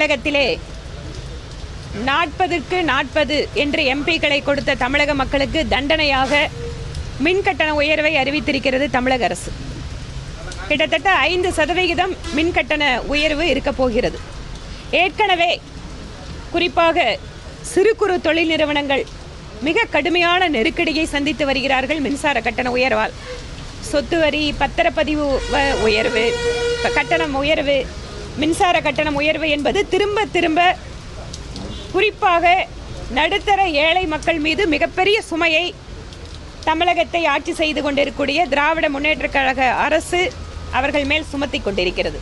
தமிழகத்திலே நாற்பதுக்கு நாற்பது என்று எம்பிக்களை கொடுத்த தமிழக மக்களுக்கு தண்டனையாக மின் கட்டண உயர்வை அறிவித்திருக்கிறது தமிழக அரசு. கிட்டத்தட்ட ஐந்து சதவிகிதம் மின் கட்டண உயர்வு இருக்கப் போகிறது. ஏற்கனவே குறிப்பாக சிறு குறு தொழில் நிறுவனங்கள் மிக கடுமையான நெருக்கடியை சந்தித்து வருகிறார்கள் மின்சார கட்டண உயர்வால். சொத்து வரி பத்திரப்பதிவு உயர்வு கட்டணம் உயர்வு மின்சார கட்டணம் உயர்வு என்பது திரும்ப திரும்ப குறிப்பாக நடுத்தர ஏழை மக்கள் மீது மிகப்பெரிய சுமையை தமிழகத்தை ஆட்சி செய்து கொண்டிருக்கக்கூடிய திராவிட முன்னேற்றக் கழக அரசு அவர்கள் மேல் சுமத்தி கொண்டிருக்கிறது.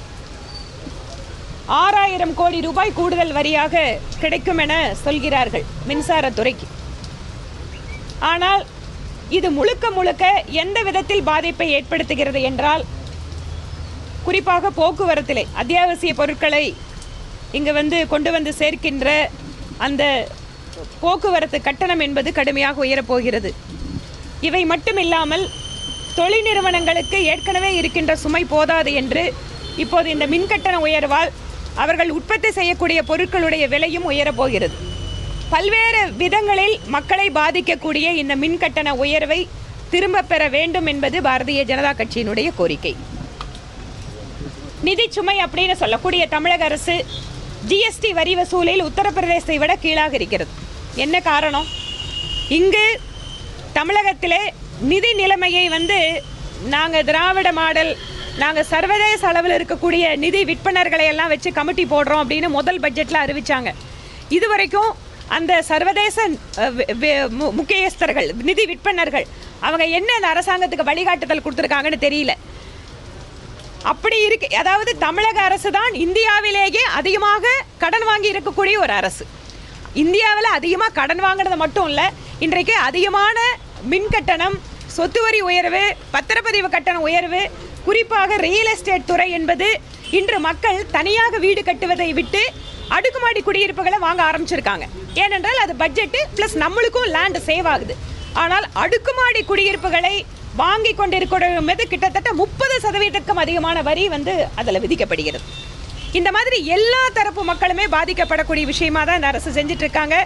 ஆறாயிரம் கோடி ரூபாய் கூடுதல் வரியாக கிடைக்கும் என சொல்கிறார்கள் மின்சாரத்துறைக்கு ஆனால் இது முழுக்க முழுக்க எந்த விதத்தில் பாதிப்பை ஏற்படுத்துகிறது என்றால் குறிப்பாக போக்குவரத்திலே அத்தியாவசிய பொருட்களை இங்கே வந்து கொண்டு வந்து சேர்க்கின்ற அந்த போக்குவரத்து கட்டணம் என்பது கடுமையாக உயரப்போகிறது. இவை மட்டுமில்லாமல் தொழில் நிறுவனங்களுக்கு ஏற்கனவே இருக்கின்ற சுமை போதாது என்று இப்போது இந்த மின் கட்டண உயர்வால் அவர்கள் உற்பத்தி செய்யக்கூடிய பொருட்களுடைய விலையும் உயரப்போகிறது. பல்வேறு விதங்களில் மக்களை பாதிக்கக்கூடிய இந்த மின் கட்டண உயர்வை திரும்பப் பெற வேண்டும் என்பது பாரதிய ஜனதா கட்சியினுடைய கோரிக்கை. நிதி சுமை அப்படின்னு சொல்லக்கூடிய தமிழக அரசு ஜிஎஸ்டி வரி வசூலில் உத்தரப்பிரதேசத்தை விட கீழாக இருக்கிறது. என்ன காரணம்? இங்கு தமிழகத்திலே நிதி நிலைமையை வந்து நாங்கள் திராவிட மாடல் நாங்கள் சர்வதேச அளவில் இருக்கக்கூடிய நிதி விற்பனர்களை எல்லாம் வச்சு கமிட்டி போடுறோம் அப்படின்னு முதல் பட்ஜெட்டில் அறிவிச்சாங்க. இதுவரைக்கும் அந்த சர்வதேச மு- முக்கியஸ்தர்கள் நிதி விற்பனர்கள் அவங்க என்ன அந்த அரசாங்கத்துக்கு வழிகாட்டுதல் கொடுத்துருக்காங்கன்னு தெரியல. அப்படி இருக்கு. அதாவது தமிழக அரசு தான் இந்தியாவிலேயே அதிகமாக கடன் வாங்கி இருக்கக்கூடிய ஒரு அரசு. இந்தியாவில் அதிகமாக கடன் வாங்கினது மட்டும் இல்லை இன்றைக்கு அதிகமான மின் கட்டணம் சொத்து வரி உயர்வு பத்திரப்பதிவு கட்டண உயர்வு குறிப்பாக ரியல் எஸ்டேட் துறை என்பது இன்று மக்கள் தனியாக வீடு கட்டுவதை விட்டு அடுக்குமாடி குடியிருப்புகளை வாங்க ஆரம்பிச்சிருக்காங்க. ஏனென்றால் அது பட்ஜெட்டு ப்ளஸ் நம்மளுக்கும் லேண்டு சேவ் ஆகுது. ஆனால் அடுக்குமாடி குடியிருப்புகளை வாங்கி கொண்டிருக்கிற மீது கிட்டத்தட்ட முப்பது சதவீதத்துக்கும் அதிகமான வரி வந்து அதில் விதிக்கப்படுகிறது. இந்த மாதிரி எல்லா தரப்பு மக்களுமே பாதிக்கப்படக்கூடிய விஷயமா தான் இந்த அரசு செஞ்சுட்டு இருக்காங்க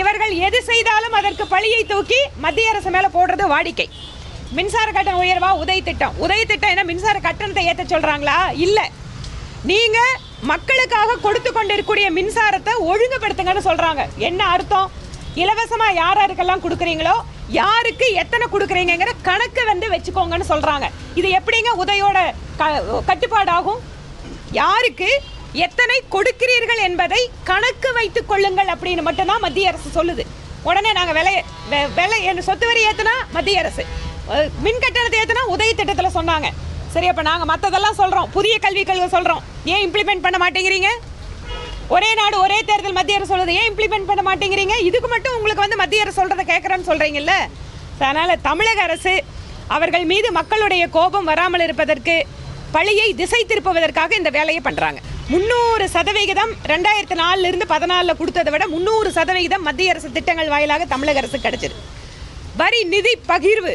இவர்கள் எது செய்தாலும் அதற்கு பழியை தூக்கி மத்திய அரசு மேலே போடுறது வாடிக்கை. மின்சார கட்டண உயர்வா? உதய் திட்டம். உதய் திட்டம் என்ன? மின்சார கட்டணத்தை ஏற்ற சொல்கிறாங்களா இல்லை. நீங்கள் மக்களுக்காக கொடுத்து கொண்டிருக்கக்கூடிய மின்சாரத்தை ஒழுங்குபடுத்துங்கன்னு சொல்கிறாங்க என்ன அர்த்தம்? இலவசமாக யார் யாருக்கெல்லாம் கொடுக்குறீங்களோ யாருக்கு எத்தனை கொடுக்குறீங்கிற கணக்கு வந்து வச்சுக்கோங்கன்னு சொல்றாங்க. இது எப்படிங்க உதயோட க- கட்டுப்பாடாகும்? யாருக்கு எத்தனை கொடுக்கிறீர்கள் என்பதை கணக்கு வைத்துக் கொள்ளுங்கள் அப்படின்னு மட்டும்தான் மத்திய அரசு சொல்லுது. உடனே நாங்கள் விலை வெ- விலை என்ன சொத்து வரி ஏற்றுனா மத்திய அரசு. மின் கட்டணத்தை ஏற்றுனா உதவி திட்டத்தில் சொன்னாங்க. சரி அப்போ நாங்கள் மற்றதெல்லாம் சொல்கிறோம் புதிய கல்விக் கொள்கை சொல்கிறோம் ஏன் இம்ப்ளிமெண்ட் பண்ண மாட்டேங்கிறீங்க? ஒரே நாடு ஒரே தேர்தல் மத்திய அரசு சொல்றது ஏன் இம்ப்ளிமெண்ட் பண்ண மாட்டேங்கிறீங்க? இதுக்கு மட்டும் உங்களுக்கு வந்து மத்திய அரசு சொல்றதை கேட்குறேன்னு சொல்றீங்கல்ல? அதனால தமிழக அரசு அவர்கள் மீது மக்களுடைய கோபம் வராமல் இருப்பதற்கு பழியை திசை திருப்புவதற்காக இந்த வேலையை பண்றாங்க. முந்நூறு சதவிகிதம் ரெண்டாயிரத்தி நாலுல இருந்து பதினாலில் கொடுத்ததை விட முந்நூறு சதவிகிதம் மத்திய அரசு திட்டங்கள் வாயிலாக தமிழக அரசு கிடைச்சிது. வரி நிதி பகிர்வு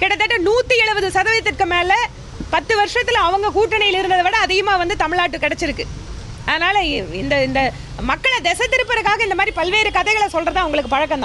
கிட்டத்தட்ட நூற்றி எழுபது சதவீதத்திற்கு மேலே பத்து வருஷத்தில் அவங்க கூட்டணியில் இருந்ததை விட அதிகமாக வந்து தமிழ்நாட்டு கிடைச்சிருக்கு. அதனால் இந்த இந்த மக்களை திசை திருப்பறதுக்காக இந்த மாதிரி பல்வேறு கதைகளை சொல்கிறது அவங்களுக்கு பழக்கம்